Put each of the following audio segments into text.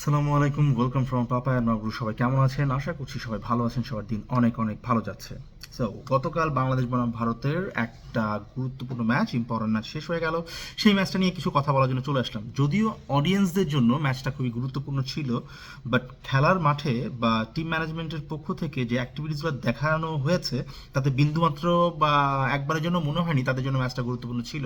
আসসালামু আলাইকুম welcome from papa and সবাই কেমন আছেন? আশা করছি সবাই ভালো আছেন। সবার দিন অনেক অনেক ভালো যাচ্ছে। সো গতকাল বাংলাদেশ বনাম ভারতের একটা গুরুত্বপূর্ণ ম্যাচ ইম্পর্টেন্ট ম্যাচ শেষ হয়ে গেল। সেই ম্যাচটা নিয়ে কিছু কথা বলার জন্য চলে আসলাম। যদিও অডিয়েন্সদের জন্য ম্যাচটা খুবই গুরুত্বপূর্ণ ছিল বাট খেলার মাঠে বা টিম ম্যানেজমেন্টের পক্ষ থেকে যে অ্যাক্টিভিটিসগুলো দেখানো হয়েছে, তাতে বিন্দুমাত্র বা একবারের জন্য মনে হয়নি তাদের জন্য ম্যাচটা গুরুত্বপূর্ণ ছিল।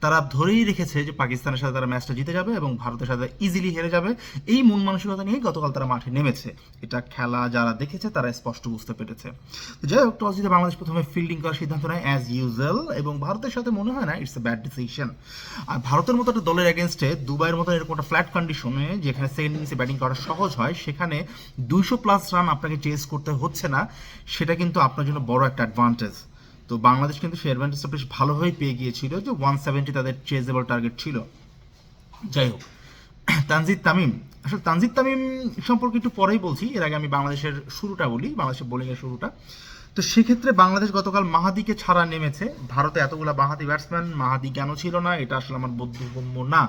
তারা ধরেই রেখেছে যে পাকিস্তানের সাথে তারা ম্যাচটা জিতে যাবে এবং ভারতের সাথে ইজিলি হেরে যাবে। এই মন মানসিকতা নিয়েই গতকাল তারা মাঠে নেমেছে। এটা খেলা যারা দেখেছে তারা স্পষ্ট বুঝতে পেরেছে। যাই হোক টস জিতে বাংলাদেশ প্রথমে ফিল্ডিং করার সিদ্ধান্ত নেয় অ্যাজ ইউজুয়াল এবং ভারতের সাথে মনে হয় না ইটস এ ব্যাড ডিসিশন আর ভারতের মতো একটা দলের এগেনস্টে দুবাইয়ের মতো এরকম একটা ফ্ল্যাট কন্ডিশনে যেখানে সেকেন্ড ইনিংসে ব্যাটিং করা সহজ হয়, সেখানে দুইশো প্লাস রান আপনাকে চেস করতে হচ্ছে না, সেটা কিন্তু আপনার জন্য বড় একটা অ্যাডভান্টেজ তো বাংলাদেশ কিন্তু সেই অ্যাডভান্টেজটা বেশ ভালোভাবেই পেয়ে গিয়েছিল যে ওয়ান সেভেন্টি তাদের চেজেবল টার্গেট ছিল। যাই হোক, তানজিদ তামিম, আসলে তানজিদ তামিম সম্পর্কে একটু পরেই বলছি, এর আগে আমি বাংলাদেশের শুরুটা বলি, বাংলাদেশের বোলিংয়ের শুরুটা। তো সেক্ষেত্রে বাংলাদেশ গতকাল মাহাদিকে ছাড়া নেমেছে। ভারতে এতগুলা বাহাতি ব্যাটসম্যান মাহাদি কেন ছিল না? এটা আসলে আমার বোধগম্য না।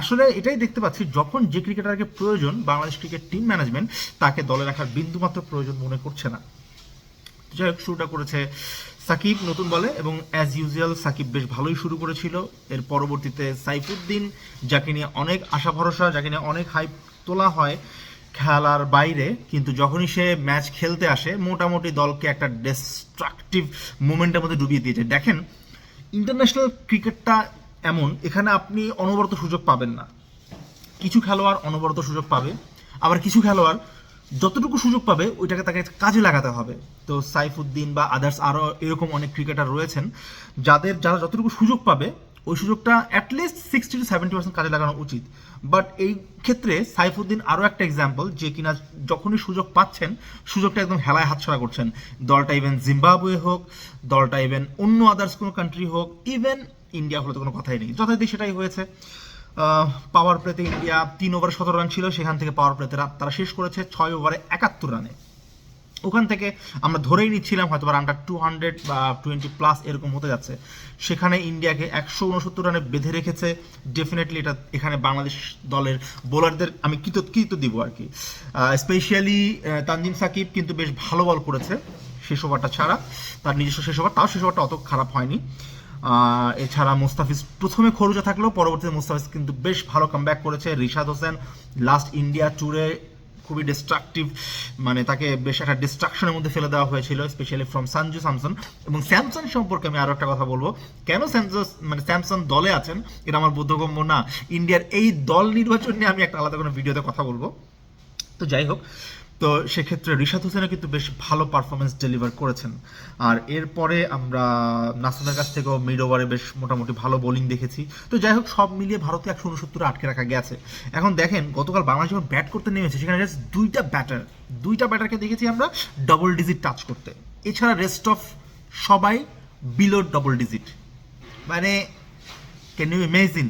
আসলে এটাই দেখতে পাচ্ছি, যখন যে ক্রিকেটারকে প্রয়োজন, বাংলাদেশ ক্রিকেট টিম ম্যানেজমেন্ট তাকে দলে রাখার বিন্দুমাত্র প্রয়োজন মনে করছে না। যাই হোক, শুরুটা করেছে সাকিব নতুন বলে এবং অ্যাজ ইউজুয়াল সাকিব বেশ ভালোই শুরু করেছিল। এর পরবর্তীতে সাইফুদ্দিন, যাকে নিয়ে অনেক আশা ভরসা, যাকে নিয়ে অনেক হাইপ তোলা হয়। খেলার বাইরে, কিন্তু যখনই সে ম্যাচ খেলতে আসে, মোটামুটি দলকে একটা ডিস্ট্রাকটিভ মুভমেন্টের মধ্যে ডুবিয়ে দিয়েছে। দেখেন ইন্টারন্যাশনাল ক্রিকেটটা এমন, এখানে আপনি অনবরত সুযোগ পাবেন না। কিছু খেলোয়াড় অনবরত সুযোগ পাবে, আবার কিছু খেলোয়াড় যতটুকু সুযোগ পাবে, ওইটাকে তাকে কাজে লাগাতে হবে। তো সাইফুদ্দিন বা আদার্স আরও এরকম অনেক ক্রিকেটার রয়েছেন, যাদের, যারা যতটুকু সুযোগ পাবে ওই সুযোগটা at least sixty to seventy percent কাজে লাগানো উচিত। বাট এই ক্ষেত্রে সাইফুদ্দিন আরও একটা এক্সাম্পল যে কিনা যখনই সুযোগ পাচ্ছেন, সুযোগটা একদম হেলায় হাতছাড়া করছেন। দলটা ইভেন জিম্বাবুয়ে হোক, দলটা ইভেন অন্য আদার্স কোনো কান্ট্রি হোক ইভেন ইন্ডিয়া হলে তো কোনো কথাই নেই। যথারীতি সেটাই হয়েছে। পাওয়ার প্লেতে ইন্ডিয়া তিন ওভার সতেরো রান ছিল, সেখান থেকে পাওয়ার প্লেতে তারা শেষ করেছে ছয় ওভারে একাত্তর রানে ওখান থেকে আমরা ধরেই নিচ্ছিলাম হয়তো রানটা টু হান্ড্রেড বা টোয়েন্টি প্লাস এরকম হতে যাচ্ছে। সেখানে ইন্ডিয়াকে একশো উনসত্তর রানে বেঁধে রেখেছে। ডেফিনেটলি এটা এখানে বাংলাদেশ দলের বোলারদের আমি কৃত কৃত দিব আর কি। স্পেশালি তানজিম সাকিব কিন্তু বেশ ভালো বল করেছে শেষ ওভারটা ছাড়া। তার নিজস্ব শেষ ওভার, তাও শেষ ওভারটা অত খারাপ হয়নি। এছাড়া মুস্তাফিজ প্রথমে খরুজা থাকলেও পরবর্তীতে মুস্তাফিজ কিন্তু বেশ ভালো কামব্যাক করেছে। রিশাদ হোসেন লাস্ট ইন্ডিয়া ট্যুরে খুবই ডিস্ট্রাকটিভ মানে তাকে বেশ একটা ডিস্ট্রাকশনের মধ্যে ফেলে দেওয়া হয়েছিল স্পেশালি ফ্রম সানজু স্যামসন এবং স্যামসন সম্পর্কে আমি আরও একটা কথা বলব। কেন স্যামসন মানে স্যামসন দলে আছেন? এটা আমার বোধগম্য না। ইন্ডিয়ার এই দল নির্বাচন নিয়ে আমি একটা আলাদা কোনো ভিডিওতে কথা বলব। তো যাই হোক তো সেক্ষেত্রে রিশাদ হোসেনও কিন্তু বেশ ভালো পারফরমেন্স ডেলিভার করেছেন। আর এরপরে আমরা নাসুমের কাছ থেকেও মিড ওভারে বেশ মোটামুটি ভালো বোলিং দেখেছি। তো যাই হোক, সব মিলিয়ে ভারতে একশো উনসত্তরে আটকে রাখা গেছে। এখন দেখেন, গতকাল বাংলাদেশ যখন ব্যাট করতে নেমেছে, সেখানে জাস্ট দুইটা ব্যাটার দুইটা ব্যাটারকে দেখেছি আমরা ডবল ডিজিট টাচ করতে। এছাড়া রেস্ট অফ সবাই বিলো ডবল ডিজিট মানে ক্যান ইউ ইমেজিন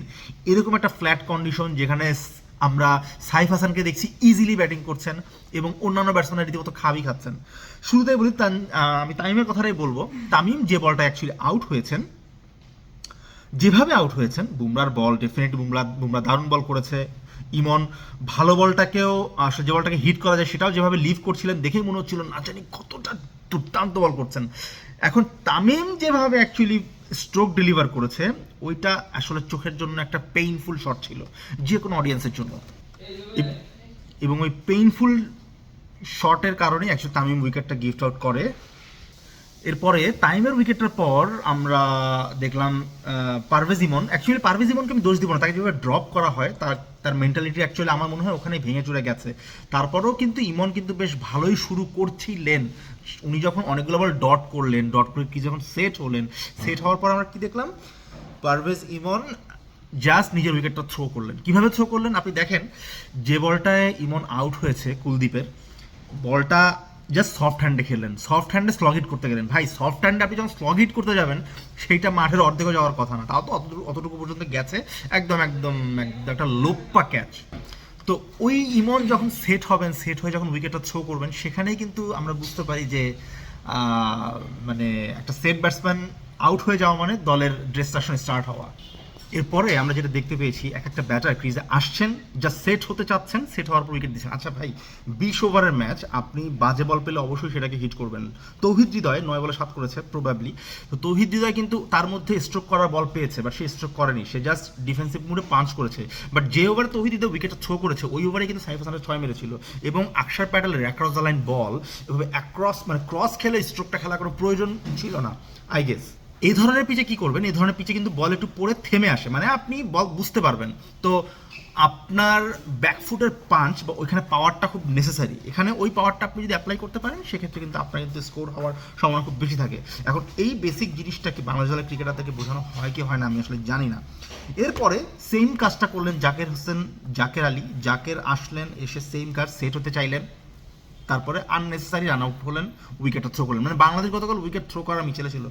এরকম একটা ফ্ল্যাট কন্ডিশন যেখানে আমরা সাইফ হাসানকে দেখছি ইজিলি ব্যাটিং করছেন এবং অন্যান্য ব্যাটসম্যানের রীতিমতো খাবি খাচ্ছেন। শুরুতে বলি আমি তামিমের কথাটাই বলব। তামিম যে বলটা অ্যাকচুয়ালি আউট হয়েছেন, যেভাবে আউট হয়েছেন, বুমরার বল ডেফিনেটলি বুমরা বুমরা দারুণ বল করেছে। ইমন ভালো বলটাকেও আসলে যে বলটাকে হিট করা যায় সেটাও যেভাবে লিভ করছিলেন, দেখেই মনে হচ্ছিল না জানি কতটা দুর্দান্ত বল করছেন। এখন তামিম যেভাবে অ্যাকচুয়ালি স্ট্রোক ডেলিভার করেছে, ওইটা আসলে চোখের জন্য একটা পেইনফুল শট ছিল যে কোনো অডিয়েন্সের জন্য। এবং ওই পেইনফুল শটের কারণে একশো তামিম উইকেটটা গিফট আউট করে। এরপরে তাইমের উইকেটের পর আমরা দেখলাম পারভেজ ইমন। অ্যাকচুয়ালি পারভেজ ইমনকে আমি দোষ দিব না, তাকে যেভাবে ড্রপ করা হয়, তার তার মেন্টালিটি অ্যাকচুয়ালি আমার মনে হয় ওখানে ভেঙে চুরে গেছে। তারপরেও কিন্তু ইমন কিন্তু বেশ ভালোই শুরু করছিলেন। উনি যখন অনেকগুলো বল ডট করলেন ডট করে কি যখন সেট হলেন সেট হওয়ার পর আমরা কি দেখলাম? পারভেজ ইমন জাস্ট নিজের উইকেটটা থ্রো করলেন। কীভাবে থ্রো করলেন? আপনি দেখেন, যে বলটায় ইমন আউট হয়েছে কুলদীপের, বলটা জাস্ট সফট হ্যান্ডে খেললেন সফট হ্যান্ডে স্লগ হিট করতে গেলেন। ভাই সফট হ্যান্ডে আপনি যখন স্লগ হিট করতে যাবেন, সেইটা মাঠের অর্ধেকও যাওয়ার কথা না। তাও তো অতটুকু পর্যন্ত গেছে। একদম একদম একটা লোপ্পা ক্যাচ তো ওই ইমন যখন সেট হবেন সেট হয়ে যখন উইকেটটা থ্রো করবেন, সেখানেই কিন্তু আমরা বুঝতে পারি যে মানে একটা সেট ব্যাটসম্যান আউট হয়ে যাওয়া মানে দলের ডিস্ট্রাকশন স্টার্ট হওয়া। এরপরে আমরা যেটা দেখতে পেয়েছি, এক একটা ব্যাটার ক্রিজে আসছেন যা সেট হতে চাচ্ছেন সেট হওয়ার পর উইকেট দিচ্ছেন। আচ্ছা ভাই, বিশ ওভারের ম্যাচ আপনি বাজে বল পেলে অবশ্যই সেটাকে হিট করবেন। তৌহিদ হৃদয় নয় বলে সাত করেছে প্রবাবলি তো তৌহিদ হৃদয় কিন্তু তার মধ্যে স্ট্রোক করার বল পেয়েছে বাট সে স্ট্রোক করেনি। সে জাস্ট ডিফেন্সিভ মুডে পাঞ্চ করেছে। বাট যে ওভারে তৌহিদ হৃদয় উইকেটটা থ্রো করেছে, ওই ওভারে কিন্তু সাইফ হাসানের ছয় মেরেছিল। এবং আকসার প্যাটেলের অ্যাক্রস দ্য লাইন বল এভাবে অ্যাক্রস মানে ক্রস খেলে স্ট্রোকটা খেলার কোনো প্রয়োজন ছিল না আই গেস এই ধরনের পিচে কি করবেন? এই ধরনের পিচে কিন্তু বল একটু পরে থেমে আসে। মানে আপনি বল বুঝতে পারবেন। তো আপনার ব্যাকফুটের পাঞ্চ বা ওইখানে পাওয়ারটা খুব নেসেসারি এখানে ওই পাওয়ারটা আপনি যদি অ্যাপ্লাই করতে পারেন, সেক্ষেত্রে কিন্তু আপনার কিন্তু স্কোর হওয়ার সম্ভাবনা খুব বেশি থাকে। এখন এই বেসিক জিনিসটা কি বাংলাদেশ দলের ক্রিকেটার থেকে বোঝানো হয় কি হয় না, আমি আসলে জানি না। এরপরে সেম কাজটা করলেন জাকের হোসেন, জাকের আলী। জাকের আসলেন, এসে সেম কাজ সেট হতে চাইলেন। তারপরে আননেসেসারি রান আউট হলেন উইকেটটা থ্রো করলেন। মানে বাংলাদেশ গতকাল উইকেট থ্রো করার মিছিলে ছিল।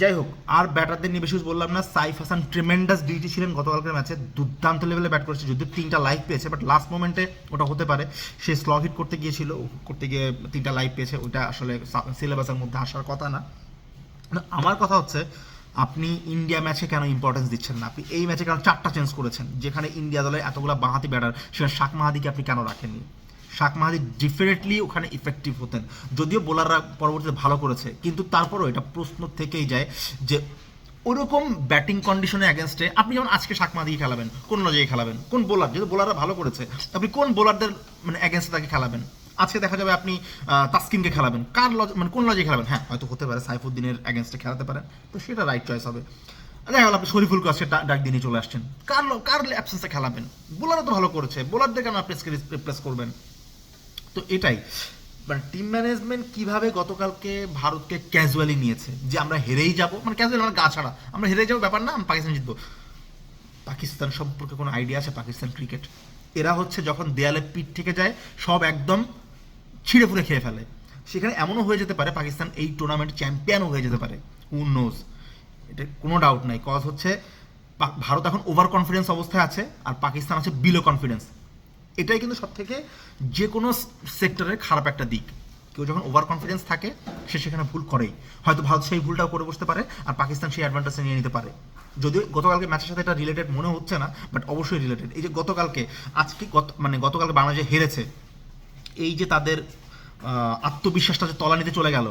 যাই হোক আর ব্যাটারদের নিয়ে বেশি বললাম না। সাইফ হাসান ট্রিমেন্ডাস ডিউটি ছিলেন গতকালকের ম্যাচে। দুর্দান্ত লেভেলে ব্যাট করেছে যদিও তিনটা লাইফ পেয়েছে বাট লাস্ট মোমেন্টে ওটা হতে পারে। সে স্লগ হিট করতে গিয়েছিল করতে গিয়ে তিনটা লাইফ পেয়েছে ওটা আসলে সিলেবাসের মধ্যে আসার কথা না, আমার কথা হচ্ছে আপনি ইন্ডিয়া ম্যাচে কেন ইম্পর্টেন্স দিচ্ছেন না? আপনি এই ম্যাচে কেন চারটা চেঞ্জ করেছেন? যেখানে ইন্ডিয়া দলে এতগুলো বাঁহাতি ব্যাটার সেখানে শাক মাহাদিকে আপনি কেন রাখেননি? শাক মাহাদি ডিফারেন্টলি ওখানে ইফেক্টিভ হতেন। যদিও বোলাররা পরবর্তীতে ভালো করেছে, কিন্তু তারপরও এটা প্রশ্ন থেকেই যায় যে ওরকম ব্যাটিং কন্ডিশনে অ্যাগেনস্টে আপনি যেমন আজকে শাক মাহাদিকে খেলাবেন, কোন লজিকে খেলাবেন, কোন বোলার, যেহেতু বোলাররা ভালো করেছে, আপনি কোন বোলারদের মানে অ্যাগেনস্টে তাকে খেলাবেন? আজকে দেখা যাবে আপনি তাসকিনকে খেলাবেন, কার লজ মানে কোন লজে খেলাবেন? হ্যাঁ হয়তো হতে পারে সাইফুদ্দিনের অ্যাগেনস্টে খেলাতে পারেন, তো সেটা রাইট চয়েস হবে। দেখা গেল আপনি শরীফুল কাছে ডাক দিয়ে চলে আসছেন। কার কার অ্যাবসেন্সে খেলাবেন? বোলারও তো ভালো করেছে, বোলারদের কেন আপনি রিপ্লেস করবেন? তো এটাই। মানে টিম ম্যানেজমেন্ট কীভাবে গতকালকে ভারতকে ক্যাজুয়ালি নিয়েছে? যে আমরা হেরেই যাব। মানে ক্যাজুয়ালি আমরা গা ছাড়া। আমরা হেরেই যাব, ব্যাপার না আমি পাকিস্তান জিতবো। পাকিস্তান সম্পর্কে কোনো আইডিয়া আছে? পাকিস্তান ক্রিকেট এরা হচ্ছে যখন দেয়ালে পিঠ থেকে যায়, সব একদম ছিঁড়ে ফুড়ে খেয়ে ফেলে। সেখানে এমনও হয়ে যেতে পারে, পাকিস্তান এই টুর্নামেন্ট চ্যাম্পিয়নও হয়ে যেতে পারে। হু নোজ এটা কোনো ডাউট নাই। কজ হচ্ছে ভারত এখন ওভার কনফিডেন্স অবস্থায় আছে, আর পাকিস্তান আছে বিলো কনফিডেন্স এটাই কিন্তু সব থেকে যে কোনো সেক্টরের খারাপ একটা দিক। কেউ যখন ওভার কনফিডেন্স থাকে, সে সেখানে ভুল করেই। হয়তো ভারত সেই ভুলটাও করে বসতে পারে, আর পাকিস্তান সেই অ্যাডভান্টেজটা নিয়ে নিতে পারে। যদিও গতকালকে ম্যাচের সাথে এটা রিলেটেড মনে হচ্ছে না বাট অবশ্যই রিলেটেড এই যে গতকালকে, আজকে গত মানে গতকালকে বাংলাদেশ হেরেছে, এই যে তাদের আত্মবিশ্বাসটা যে তলানিতে চলে গেল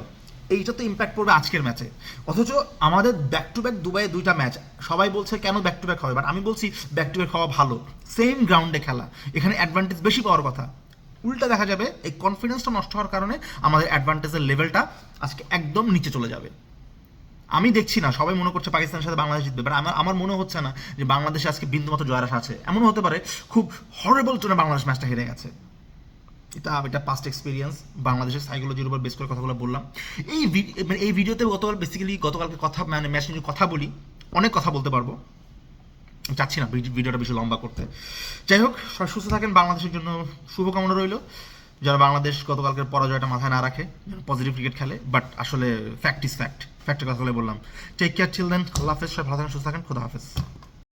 এইটা তো ইম্প্যাক্ট পড়বে আজকের ম্যাচে অথচ আমাদের ব্যাক টু ব্যাক দুবাইয়ে দুইটা ম্যাচ সবাই বলছে কেন ব্যাক টু ব্যাক হবে? বাট আমি বলছি ব্যাক টু ব্যাক হওয়া ভালো। সেম গ্রাউন্ডে খেলা। এখানে অ্যাডভান্টেজ বেশি পাওয়ার কথা। উল্টা দেখা যাবে, এই কনফিডেন্সটা নষ্ট হওয়ার কারণে আমাদের অ্যাডভান্টেজের লেভেলটা আজকে একদম নিচে চলে যাবে। আমি দেখছি না, সবাই মনে করছে পাকিস্তানের সাথে বাংলাদেশ জিতবে। বাট আমার আমার মনে হচ্ছে না যে বাংলাদেশে আজকে বিন্দুমাত্র জয়ের আশা আছে। এমনও হতে পারে, খুব হরেবল টোনে বাংলাদেশ ম্যাচটা হেরে গেছে। এটা এটা পাস্ট এক্সপিরিয়েন্স বাংলাদেশের সাইকোলজির উপর বেস করে কথাগুলো বললাম। এই মানে এই ভিডিওতে গতকাল বেসিক্যালি গতকালকে কথা মানে নিয়ে কথা বলি, অনেক কথা বলতে পারব। চাচ্ছি না ভিডিওটা বেশি লম্বা করতে। যাই হোক, সবাই সুস্থ থাকেন, বাংলাদেশের জন্য শুভকামনা রইল। যারা বাংলাদেশ গতকালকের পরাজয়টা মাথায় না রাখে পজিটিভ ক্রিকেট খেলে বাট আসলে ফ্যাক্ট ইজ ফ্যাক্ট ফ্যাক্টের কথা বলে বললাম। টেক কেয়ার চিল দেন আল্লাহ হাফেজ, সবাই ভালো থাকেন, সুস্থ থাকেন, খোদা হাফেজ।